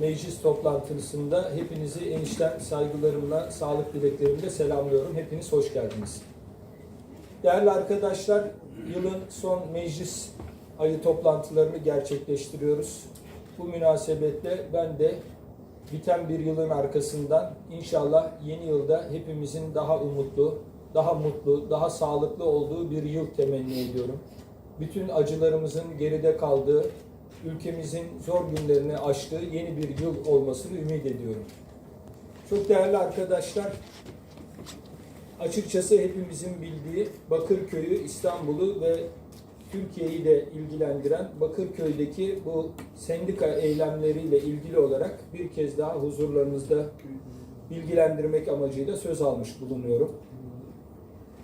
Meclis toplantısında hepinizi enişten saygılarımla, sağlık dileklerimle selamlıyorum. Hepiniz hoş geldiniz. Değerli arkadaşlar, yılın son meclis ayı toplantılarını gerçekleştiriyoruz. Bu münasebetle ben de biten bir yılın arkasından inşallah yeni yılda hepimizin daha umutlu, daha mutlu, daha sağlıklı olduğu bir yıl temenni ediyorum. Bütün acılarımızın geride kaldığı, ülkemizin zor günlerini aştığı yeni bir yıl olmasını ümit ediyorum. Çok değerli arkadaşlar, açıkçası hepimizin bildiği Bakırköy'ü, İstanbul'u ve Türkiye'yi de ilgilendiren Bakırköy'deki bu sendika eylemleriyle ilgili olarak bir kez daha huzurlarınızda bilgilendirmek amacıyla söz almış bulunuyorum.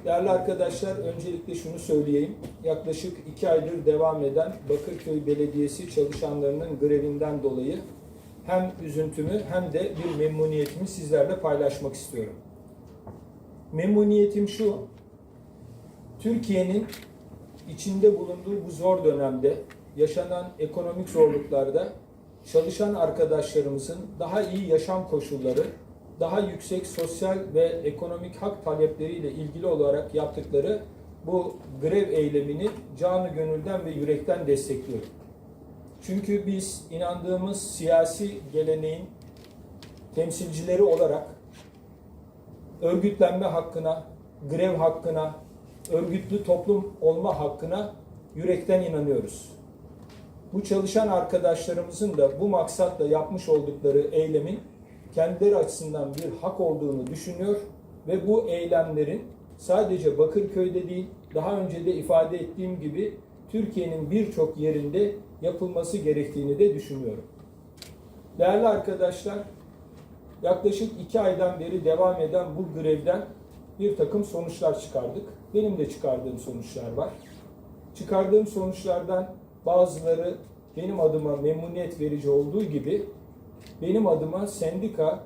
Değerli arkadaşlar, öncelikle şunu söyleyeyim. Yaklaşık iki aydır devam eden Bakırköy Belediyesi çalışanlarının grevinden dolayı hem üzüntümü hem de bir memnuniyetimi sizlerle paylaşmak istiyorum. Memnuniyetim şu, Türkiye'nin içinde bulunduğu bu zor dönemde yaşanan ekonomik zorluklarda çalışan arkadaşlarımızın daha iyi yaşam koşulları, daha yüksek sosyal ve ekonomik hak talepleriyle ilgili olarak yaptıkları bu grev eylemini canı gönülden ve yürekten destekliyorum. Çünkü biz inandığımız siyasi geleneğin temsilcileri olarak örgütlenme hakkına, grev hakkına, örgütlü toplum olma hakkına yürekten inanıyoruz. Bu çalışan arkadaşlarımızın da bu maksatla yapmış oldukları eylemin kendileri açısından bir hak olduğunu düşünüyor ve bu eylemlerin sadece Bakırköy'de değil, daha önce de ifade ettiğim gibi Türkiye'nin birçok yerinde yapılması gerektiğini de düşünüyorum. Değerli arkadaşlar, yaklaşık iki aydan beri devam eden bu grevden bir takım sonuçlar çıkardık. Benim de çıkardığım sonuçlar var. Çıkardığım sonuçlardan bazıları benim adıma memnuniyet verici olduğu gibi benim adıma sendika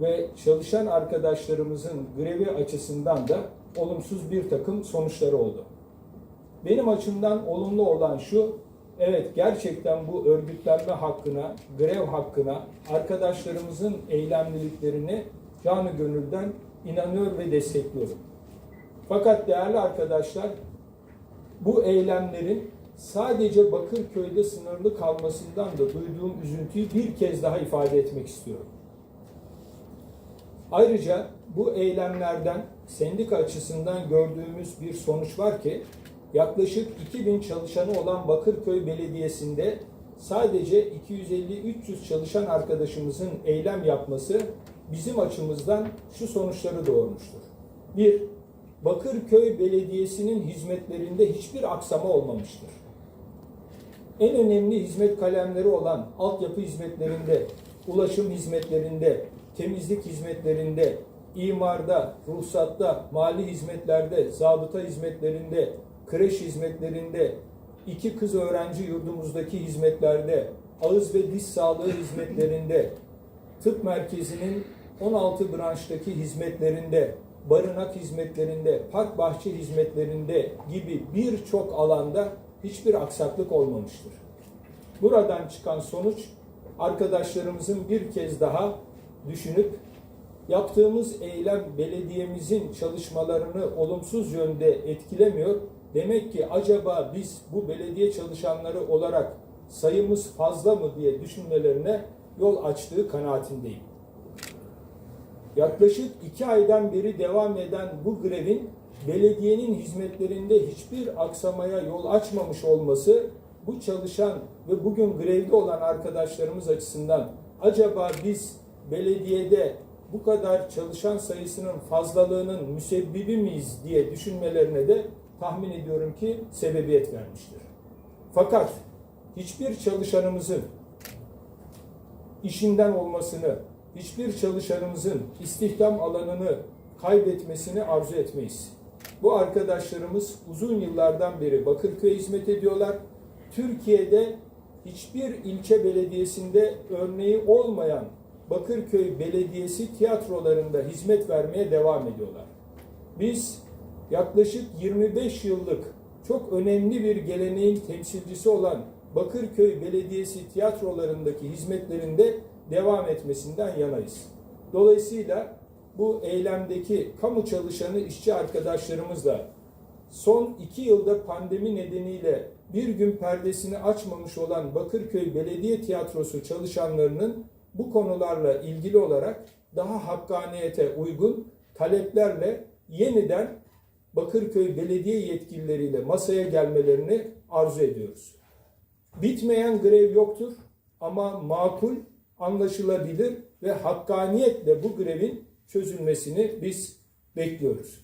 ve çalışan arkadaşlarımızın grevi açısından da olumsuz bir takım sonuçları oldu. Benim açımdan olumlu olan şu, evet gerçekten bu örgütlenme hakkına, grev hakkına, arkadaşlarımızın eylemliliklerini canı gönülden inanıyor ve destekliyorum. Fakat değerli arkadaşlar, bu eylemlerin sadece Bakırköy'de sınırlı kalmasından da duyduğum üzüntüyü bir kez daha ifade etmek istiyorum. Ayrıca bu eylemlerden sendika açısından gördüğümüz bir sonuç var ki yaklaşık 2000 çalışanı olan Bakırköy Belediyesi'nde sadece 250-300 çalışan arkadaşımızın eylem yapması bizim açımızdan şu sonuçları doğurmuştur. Bir, Bakırköy Belediyesi'nin hizmetlerinde hiçbir aksama olmamıştır. En önemli hizmet kalemleri olan altyapı hizmetlerinde, ulaşım hizmetlerinde, temizlik hizmetlerinde, imarda, ruhsatta, mali hizmetlerde, zabıta hizmetlerinde, kreş hizmetlerinde, iki kız öğrenci yurdumuzdaki hizmetlerde, ağız ve diş sağlığı hizmetlerinde, tıp merkezinin 16 branştaki hizmetlerinde, barınak hizmetlerinde, park bahçe hizmetlerinde gibi birçok alanda hiçbir aksaklık olmamıştır. Buradan çıkan sonuç arkadaşlarımızın bir kez daha düşünüp yaptığımız eylem belediyemizin çalışmalarını olumsuz yönde etkilemiyor. Demek ki acaba biz bu belediye çalışanları olarak sayımız fazla mı diye düşünmelerine yol açtığı kanaatindeyim. Yaklaşık iki aydan beri devam eden bu grevin belediyenin hizmetlerinde hiçbir aksamaya yol açmamış olması bu çalışan ve bugün grevde olan arkadaşlarımız açısından acaba biz belediyede bu kadar çalışan sayısının fazlalığının müsebbibi miyiz diye düşünmelerine de tahmin ediyorum ki sebebiyet vermiştir. Fakat hiçbir çalışanımızın işinden olmasını, hiçbir çalışanımızın istihdam alanını kaybetmesini arzu etmeyiz. Bu arkadaşlarımız uzun yıllardan beri Bakırköy'e hizmet ediyorlar. Türkiye'de hiçbir ilçe belediyesinde örneği olmayan Bakırköy Belediyesi tiyatrolarında hizmet vermeye devam ediyorlar. Biz yaklaşık 25 yıllık çok önemli bir geleneğin temsilcisi olan Bakırköy Belediyesi tiyatrolarındaki hizmetlerinde devam etmesinden yanayız. Dolayısıyla bu eylemdeki kamu çalışanı işçi arkadaşlarımızla son iki yılda pandemi nedeniyle bir gün perdesini açmamış olan Bakırköy Belediye Tiyatrosu çalışanlarının bu konularla ilgili olarak daha hakkaniyete uygun taleplerle yeniden Bakırköy Belediye yetkilileriyle masaya gelmelerini arzu ediyoruz. Bitmeyen grev yoktur ama makul, anlaşılabilir ve hakkaniyetle bu grevin çözülmesini biz bekliyoruz.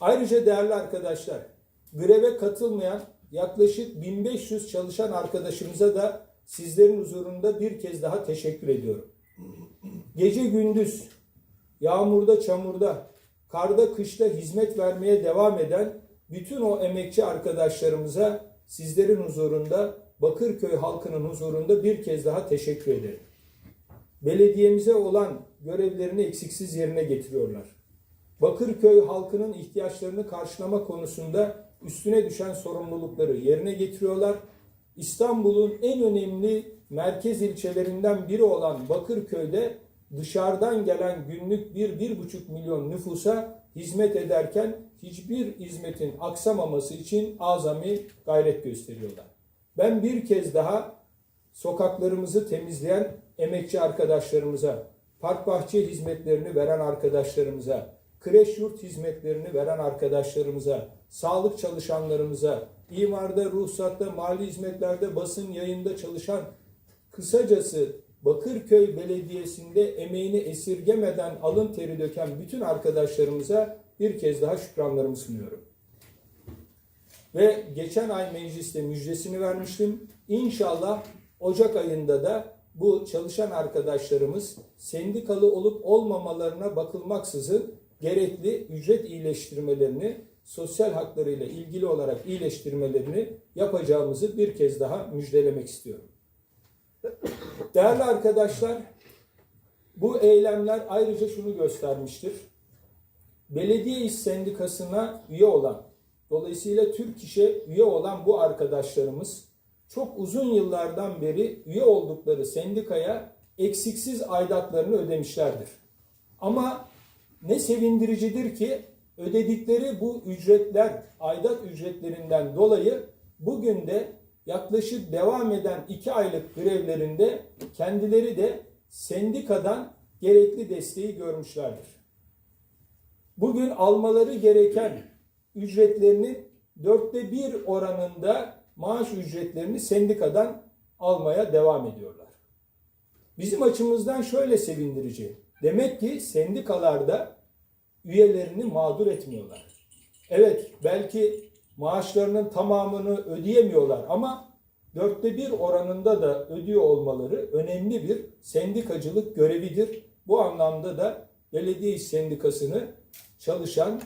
Ayrıca değerli arkadaşlar, greve katılmayan yaklaşık 1500 çalışan arkadaşımıza da sizlerin huzurunda bir kez daha teşekkür ediyorum. Gece gündüz, yağmurda, çamurda, karda, kışta hizmet vermeye devam eden bütün o emekçi arkadaşlarımıza sizlerin huzurunda, Bakırköy halkının huzurunda bir kez daha teşekkür ederim. Belediyemize olan görevlerini eksiksiz yerine getiriyorlar. Bakırköy halkının ihtiyaçlarını karşılama konusunda üstüne düşen sorumlulukları yerine getiriyorlar. İstanbul'un en önemli merkez ilçelerinden biri olan Bakırköy'de dışarıdan gelen günlük 1-1,5 milyon nüfusa hizmet ederken hiçbir hizmetin aksamaması için azami gayret gösteriyorlar. Ben bir kez daha sokaklarımızı temizleyen emekçi arkadaşlarımıza, park bahçe hizmetlerini veren arkadaşlarımıza, kreş yurt hizmetlerini veren arkadaşlarımıza, sağlık çalışanlarımıza, imarda, ruhsatta, mali hizmetlerde, basın yayında çalışan, kısacası Bakırköy Belediyesi'nde emeğini esirgemeden alın teri döken bütün arkadaşlarımıza bir kez daha şükranlarımı sunuyorum. Ve geçen ay mecliste müjdesini vermiştim. İnşallah Ocak ayında da bu çalışan arkadaşlarımız sendikalı olup olmamalarına bakılmaksızın gerekli ücret iyileştirmelerini, sosyal haklarıyla ilgili olarak iyileştirmelerini yapacağımızı bir kez daha müjdelemek istiyorum. Değerli arkadaşlar, bu eylemler ayrıca şunu göstermiştir. Belediye İş Sendikası'na üye olan, dolayısıyla Türk İş'e üye olan bu arkadaşlarımız çok uzun yıllardan beri üye oldukları sendikaya eksiksiz aidatlarını ödemişlerdir. Ama ne sevindiricidir ki ödedikleri bu ücretler, aidat ücretlerinden dolayı bugün de yaklaşık devam eden iki aylık grevlerinde kendileri de sendikadan gerekli desteği görmüşlerdir. Bugün almaları gereken ücretlerinin dörtte bir oranında maaş ücretlerini sendikadan almaya devam ediyorlar. Bizim açımızdan şöyle sevindirici. Demek ki sendikalarda üyelerini mağdur etmiyorlar. Evet belki maaşlarının tamamını ödeyemiyorlar ama dörtte bir oranında da ödüyor olmaları önemli bir sendikacılık görevidir. Bu anlamda da belediye iş sendikasını çalışan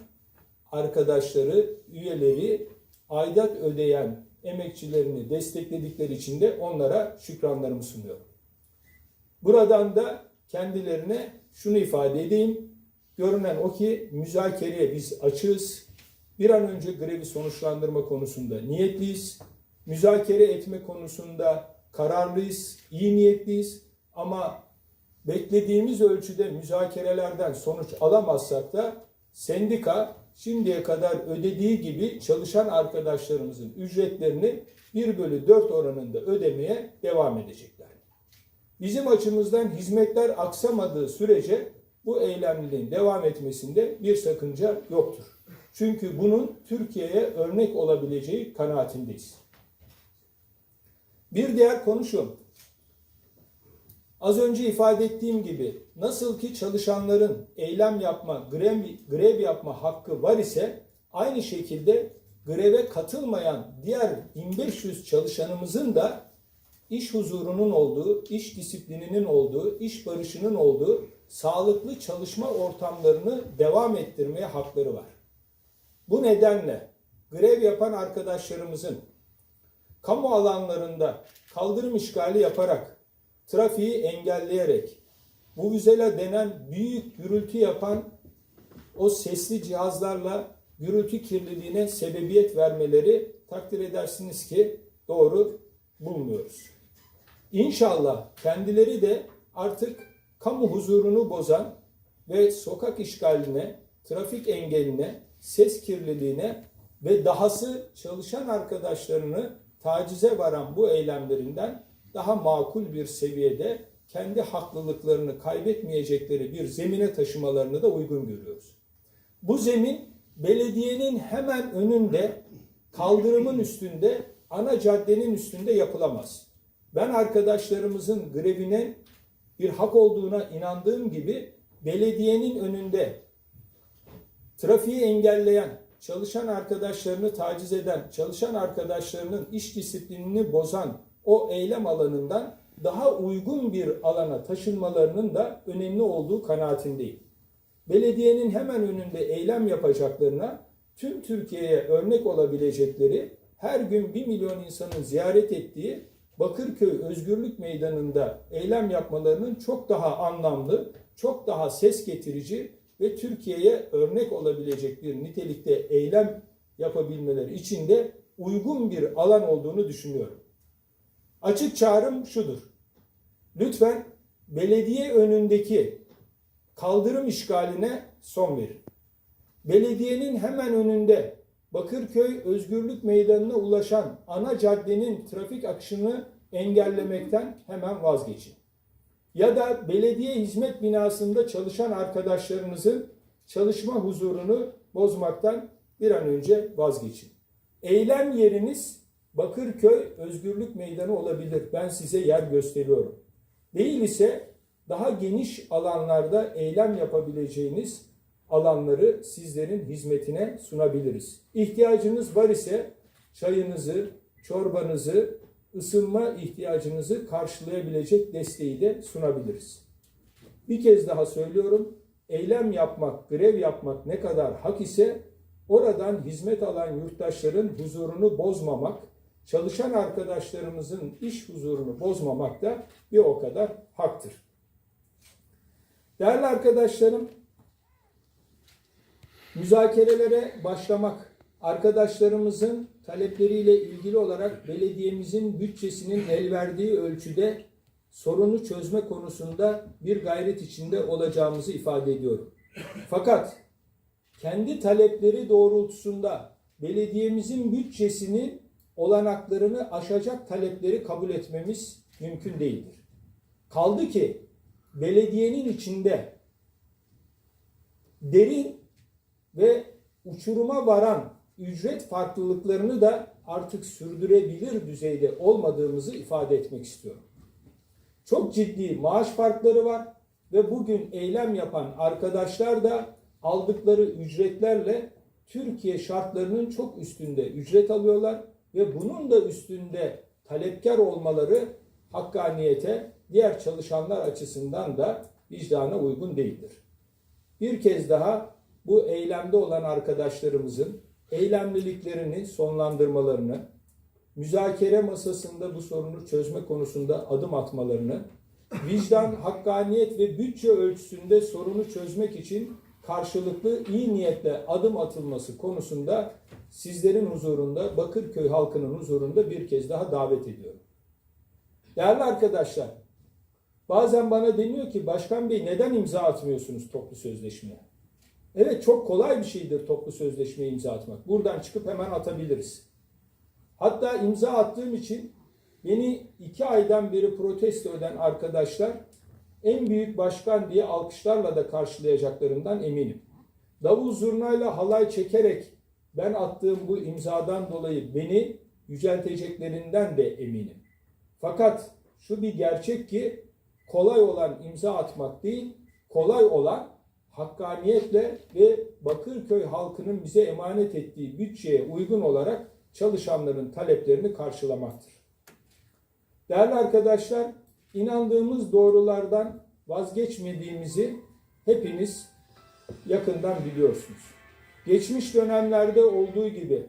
arkadaşları, üyeleri, aidat ödeyen emekçilerini destekledikleri için de onlara şükranlarımı sunuyorum. Buradan da kendilerine şunu ifade edeyim. Görünen o ki müzakereye biz açığız. Bir an önce grevi sonuçlandırma konusunda niyetliyiz. Müzakere etme konusunda kararlıyız, iyi niyetliyiz. Ama beklediğimiz ölçüde müzakerelerden sonuç alamazsak da sendika şimdiye kadar ödediği gibi çalışan arkadaşlarımızın ücretlerini 1 bölü 4 oranında ödemeye devam edecekler. Bizim açımızdan hizmetler aksamadığı sürece bu eylemliliğin devam etmesinde bir sakınca yoktur. Çünkü bunun Türkiye'ye örnek olabileceği kanaatindeyiz. Bir diğer konu şu. Az önce ifade ettiğim gibi nasıl ki çalışanların eylem yapma, grev, grev yapma hakkı var ise aynı şekilde greve katılmayan diğer 1500 çalışanımızın da iş huzurunun olduğu, iş disiplininin olduğu, iş barışının olduğu sağlıklı çalışma ortamlarını devam ettirmeye hakları var. Bu nedenle grev yapan arkadaşlarımızın kamu alanlarında kaldırım işgali yaparak trafiği engelleyerek bu vuvuzela denen büyük gürültü yapan o sesli cihazlarla gürültü kirliliğine sebebiyet vermeleri takdir edersiniz ki doğru bulmuyoruz. İnşallah kendileri de artık kamu huzurunu bozan ve sokak işgaline, trafik engeline, ses kirliliğine ve dahası çalışan arkadaşlarını tacize varan bu eylemlerinden daha makul bir seviyede kendi haklılıklarını kaybetmeyecekleri bir zemine taşımalarını da uygun görüyoruz. Bu zemin belediyenin hemen önünde, kaldırımın üstünde, ana caddenin üstünde yapılamaz. Ben arkadaşlarımızın grevinin bir hak olduğuna inandığım gibi belediyenin önünde trafiği engelleyen, çalışan arkadaşlarını taciz eden, çalışan arkadaşlarının iş disiplinini bozan o eylem alanından daha uygun bir alana taşınmalarının da önemli olduğu kanaatindeyim. Belediyenin hemen önünde eylem yapacaklarına tüm Türkiye'ye örnek olabilecekleri her gün 1 milyon insanın ziyaret ettiği Bakırköy Özgürlük Meydanı'nda eylem yapmalarının çok daha anlamlı, çok daha ses getirici ve Türkiye'ye örnek olabilecek bir nitelikte eylem yapabilmeleri için de uygun bir alan olduğunu düşünüyorum. Açık çağrım şudur. Lütfen belediye önündeki kaldırım işgaline son verin. Belediyenin hemen önünde Bakırköy Özgürlük Meydanı'na ulaşan ana caddenin trafik akışını engellemekten hemen vazgeçin. Ya da belediye hizmet binasında çalışan arkadaşlarınızın çalışma huzurunu bozmaktan bir an önce vazgeçin. Eylem yeriniz Bakırköy Özgürlük Meydanı olabilir. Ben size yer gösteriyorum. Değil ise daha geniş alanlarda eylem yapabileceğiniz alanları sizlerin hizmetine sunabiliriz. İhtiyacınız var ise çayınızı, çorbanızı, ısınma ihtiyacınızı karşılayabilecek desteği de sunabiliriz. Bir kez daha söylüyorum. Eylem yapmak, grev yapmak ne kadar hak ise oradan hizmet alan yurttaşların huzurunu bozmamak, çalışan arkadaşlarımızın iş huzurunu bozmamak da bir o kadar haktır. Değerli arkadaşlarım, müzakerelere başlamak, arkadaşlarımızın talepleriyle ilgili olarak belediyemizin bütçesinin el verdiği ölçüde sorunu çözme konusunda bir gayret içinde olacağımızı ifade ediyorum. Fakat kendi talepleri doğrultusunda belediyemizin bütçesinin olanaklarını aşacak talepleri kabul etmemiz mümkün değildir. Kaldı ki belediyenin içinde derin ve uçuruma varan ücret farklılıklarını da artık sürdürebilir düzeyde olmadığımızı ifade etmek istiyorum. Çok ciddi maaş farkları var ve bugün eylem yapan arkadaşlar da aldıkları ücretlerle Türkiye şartlarının çok üstünde ücret alıyorlar ve bunun da üstünde talepkar olmaları hakkaniyete diğer çalışanlar açısından da vicdana uygun değildir. Bir kez daha bu eylemde olan arkadaşlarımızın eylemliliklerini sonlandırmalarını, müzakere masasında bu sorunu çözme konusunda adım atmalarını, vicdan, hakkaniyet ve bütçe ölçüsünde sorunu çözmek için karşılıklı iyi niyetle adım atılması konusunda sizlerin huzurunda, Bakırköy halkının huzurunda bir kez daha davet ediyorum. Değerli arkadaşlar, bazen bana deniyor ki Başkan Bey neden imza atmıyorsunuz toplu sözleşmeye? Evet çok kolay bir şeydir toplu sözleşmeye imza atmak. Buradan çıkıp hemen atabiliriz. Hatta imza attığım için beni iki aydan beri protesto eden arkadaşlar en büyük başkan diye alkışlarla da karşılayacaklarından eminim. Davul zurnayla halay çekerek ben attığım bu imzadan dolayı beni yücelteceklerinden de eminim. Fakat şu bir gerçek ki kolay olan imza atmak değil, kolay olan hakkaniyetle ve Bakırköy halkının bize emanet ettiği bütçeye uygun olarak çalışanların taleplerini karşılamaktır. Değerli arkadaşlar, inandığımız doğrulardan vazgeçmediğimizi hepiniz yakından biliyorsunuz. Geçmiş dönemlerde olduğu gibi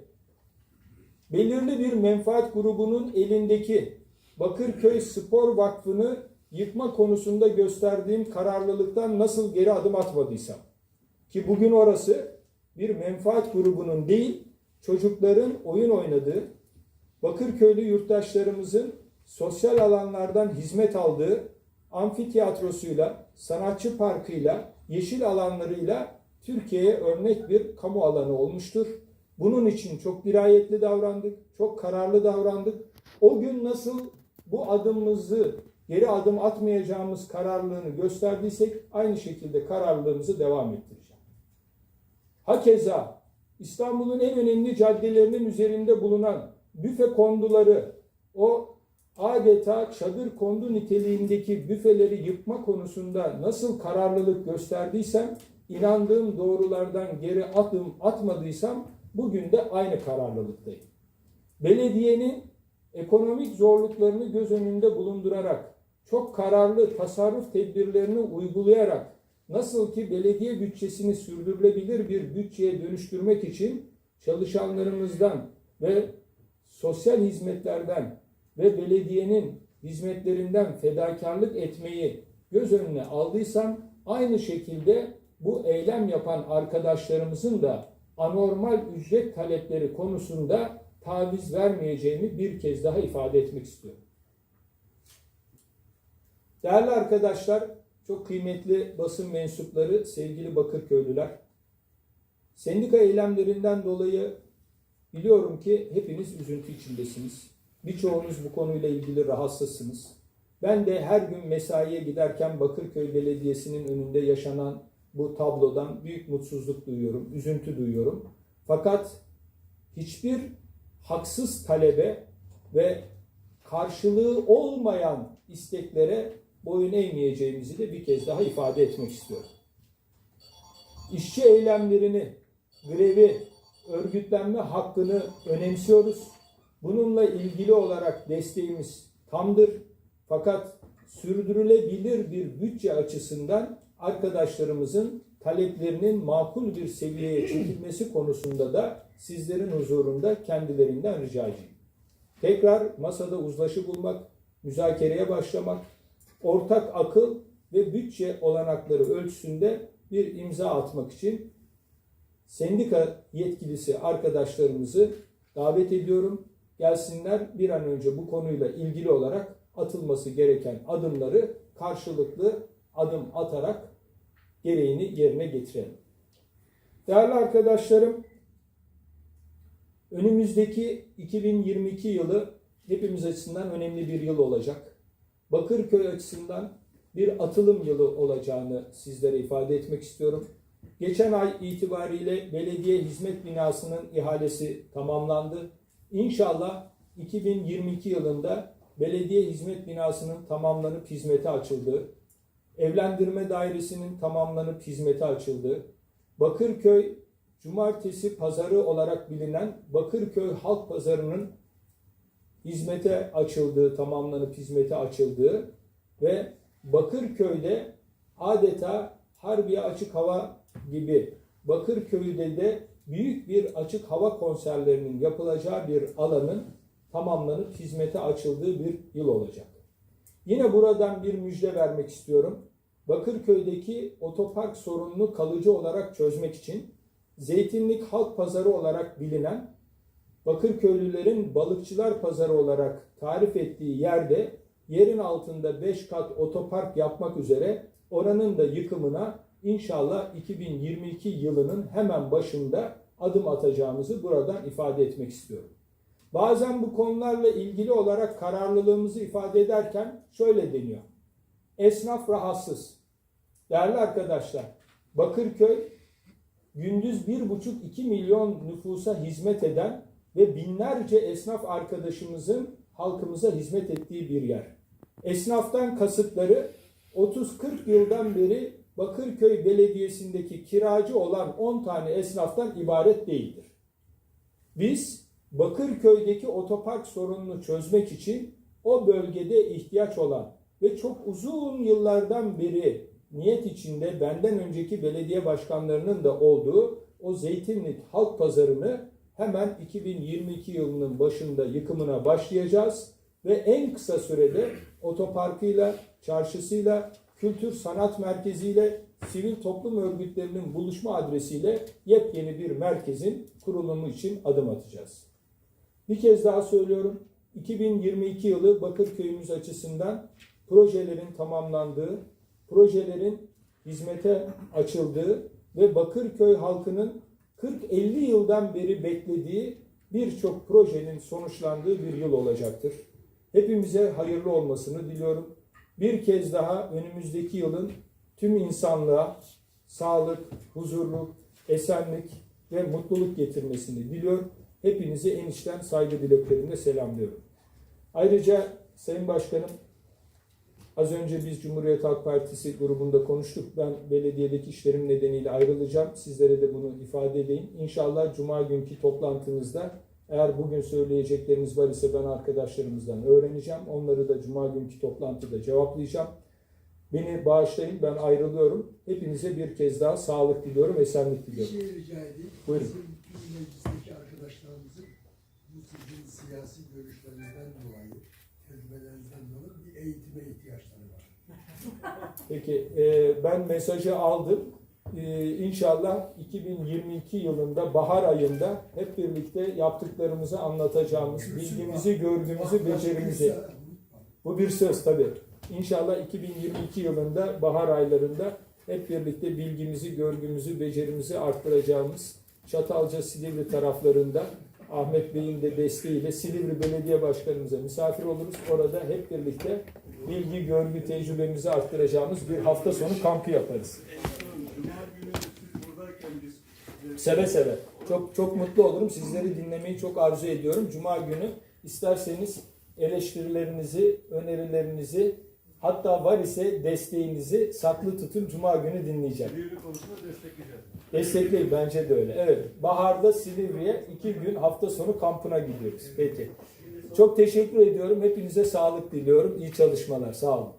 belirli bir menfaat grubunun elindeki Bakırköy Spor Vakfı'nı yıkma konusunda gösterdiğim kararlılıktan nasıl geri adım atmadıysam ki bugün orası bir menfaat grubunun değil çocukların oyun oynadığı Bakırköylü yurttaşlarımızın sosyal alanlardan hizmet aldığı amfitiyatrosuyla, sanatçı parkıyla, yeşil alanlarıyla Türkiye'ye örnek bir kamu alanı olmuştur. Bunun için çok dirayetli davrandık, çok kararlı davrandık. O gün nasıl bu adımımızı geri adım atmayacağımız kararlılığını gösterdiysek aynı şekilde kararlılığımızı devam ettireceğim. Hakeza İstanbul'un en önemli caddelerinin üzerinde bulunan büfe konduları, o adeta çadır kondu niteliğindeki büfeleri yıkma konusunda nasıl kararlılık gösterdiysem, inandığım doğrulardan geri adım atmadıysam bugün de aynı kararlılıktayım. Belediyenin ekonomik zorluklarını göz önünde bulundurarak, çok kararlı tasarruf tedbirlerini uygulayarak nasıl ki belediye bütçesini sürdürülebilir bir bütçeye dönüştürmek için çalışanlarımızdan ve sosyal hizmetlerden ve belediyenin hizmetlerinden fedakarlık etmeyi göz önüne aldıysam aynı şekilde bu eylem yapan arkadaşlarımızın da anormal ücret talepleri konusunda taviz vermeyeceğimi bir kez daha ifade etmek istiyorum. Değerli arkadaşlar, çok kıymetli basın mensupları, sevgili Bakırköylüler, sendika eylemlerinden dolayı biliyorum ki hepiniz üzüntü içindesiniz. Birçoğunuz bu konuyla ilgili rahatsızsınız. Ben de her gün mesaiye giderken Bakırköy Belediyesi'nin önünde yaşanan bu tablodan büyük mutsuzluk duyuyorum, üzüntü duyuyorum. Fakat hiçbir haksız talebe ve karşılığı olmayan isteklere boyun eğmeyeceğimizi de bir kez daha ifade etmek istiyorum. İşçi eylemlerini, grevi, örgütlenme hakkını önemsiyoruz. Bununla ilgili olarak desteğimiz tamdır. Fakat sürdürülebilir bir bütçe açısından arkadaşlarımızın taleplerinin makul bir seviyeye çekilmesi konusunda da sizlerin huzurunda kendilerinden rica edeyim. Tekrar masada uzlaşı bulmak, müzakereye başlamak, ortak akıl ve bütçe olanakları ölçüsünde bir imza atmak için sendika yetkilisi arkadaşlarımızı davet ediyorum. Gelsinler bir an önce bu konuyla ilgili olarak atılması gereken adımları karşılıklı adım atarak gereğini yerine getirelim. Değerli arkadaşlarım, önümüzdeki 2022 yılı hepimiz açısından önemli bir yıl olacak. Bakırköy açısından bir atılım yılı olacağını sizlere ifade etmek istiyorum. Geçen ay itibariyle belediye hizmet binasının ihalesi tamamlandı. İnşallah 2022 yılında belediye hizmet binasının tamamlanıp hizmete açıldığı, evlendirme dairesinin tamamlanıp hizmete açıldığı, Bakırköy Cumartesi Pazarı olarak bilinen Bakırköy Halk Pazarı'nın hizmete açıldığı, tamamlanıp hizmete açıldığı ve Bakırköy'de adeta Harbiye Açık Hava gibi Bakırköy'de de büyük bir açık hava konserlerinin yapılacağı bir alanın tamamlanıp hizmete açıldığı bir yıl olacak. Yine buradan bir müjde vermek istiyorum. Bakırköy'deki otopark sorununu kalıcı olarak çözmek için Zeytinlik Halk Pazarı olarak bilinen Bakırköylülerin balıkçılar pazarı olarak tarif ettiği yerde yerin altında 5 kat otopark yapmak üzere oranın da yıkımına inşallah 2022 yılının hemen başında adım atacağımızı buradan ifade etmek istiyorum. Bazen bu konularla ilgili olarak kararlılığımızı ifade ederken şöyle deniyor. Esnaf rahatsız. Değerli arkadaşlar, Bakırköy gündüz 1,5-2 milyon nüfusa hizmet eden ve binlerce esnaf arkadaşımızın halkımıza hizmet ettiği bir yer. Esnaftan kasıtları 30-40 yıldan beri Bakırköy Belediyesi'ndeki kiracı olan 10 tane esnaftan ibaret değildir. Biz Bakırköy'deki otopark sorununu çözmek için o bölgede ihtiyaç olan ve çok uzun yıllardan beri niyet içinde benden önceki belediye başkanlarının da olduğu o Zeytinlik Halk Pazarı'nı hemen 2022 yılının başında yıkımına başlayacağız ve en kısa sürede otoparkıyla, çarşısıyla, kültür sanat merkeziyle, sivil toplum örgütlerinin buluşma adresiyle yepyeni bir merkezin kurulumu için adım atacağız. Bir kez daha söylüyorum. 2022 yılı Bakırköy'ümüz açısından projelerin tamamlandığı, projelerin hizmete açıldığı ve Bakırköy halkının 40-50 yıldan beri beklediği birçok projenin sonuçlandığı bir yıl olacaktır. Hepimize hayırlı olmasını diliyorum. Bir kez daha önümüzdeki yılın tüm insanlığa sağlık, huzurluk, esenlik ve mutluluk getirmesini diliyorum. Hepinizi en içten saygı dileklerimle selamlıyorum. Ayrıca Sayın Başkanım az önce biz Cumhuriyet Halk Partisi grubunda konuştuk. Ben belediyedeki işlerim nedeniyle ayrılacağım. Sizlere de bunu ifade edeyim. İnşallah Cuma günkü toplantınızda eğer bugün söyleyecekleriniz var ise ben arkadaşlarımızdan öğreneceğim. Onları da Cuma günkü toplantıda cevaplayacağım. Beni bağışlayın ben ayrılıyorum. Hepinize bir kez daha sağlık diliyorum, esenlik Bir diliyorum. şey rica edeyim. Buyurun. Bizim tüm meclisteki arkadaşlarımızın bu sizin siyasi görüşlerinizden dolayı, tecrübelerinizden dolayı bir eğitime ihtiyaçları var. Peki e, ben mesajı aldım. E, inşallah 2022 yılında bahar ayında hep birlikte yaptıklarımızı anlatacağımız, bilgimizi, görgümüzü, becerimizi. Bu bir söz tabii. İnşallah 2022 yılında bahar aylarında hep birlikte bilgimizi, görgümüzü, becerimizi arttıracağımız Çatalca Silivri taraflarında Ahmet Bey'in de desteğiyle Silivri Belediye Başkanımıza misafir oluruz. Orada hep birlikte bilgi, görgü, tecrübemizi arttıracağımız bir hafta sonu kampı yaparız. Cuma günü siz buradayken biz Seve seve. Çok çok mutlu olurum. Sizleri dinlemeyi çok arzu ediyorum. Cuma günü isterseniz eleştirilerinizi, önerilerinizi hatta var ise desteğinizi saklı tutun. Cuma günü dinleyeceğim. Silivri konusunda destekleyeceğiz. Destekleyin bence de öyle. Evet. Baharda Silivri'ye iki gün hafta sonu kampına gidiyoruz. Peki. Çok teşekkür ediyorum. Hepinize sağlık diliyorum. İyi çalışmalar. Sağ olun.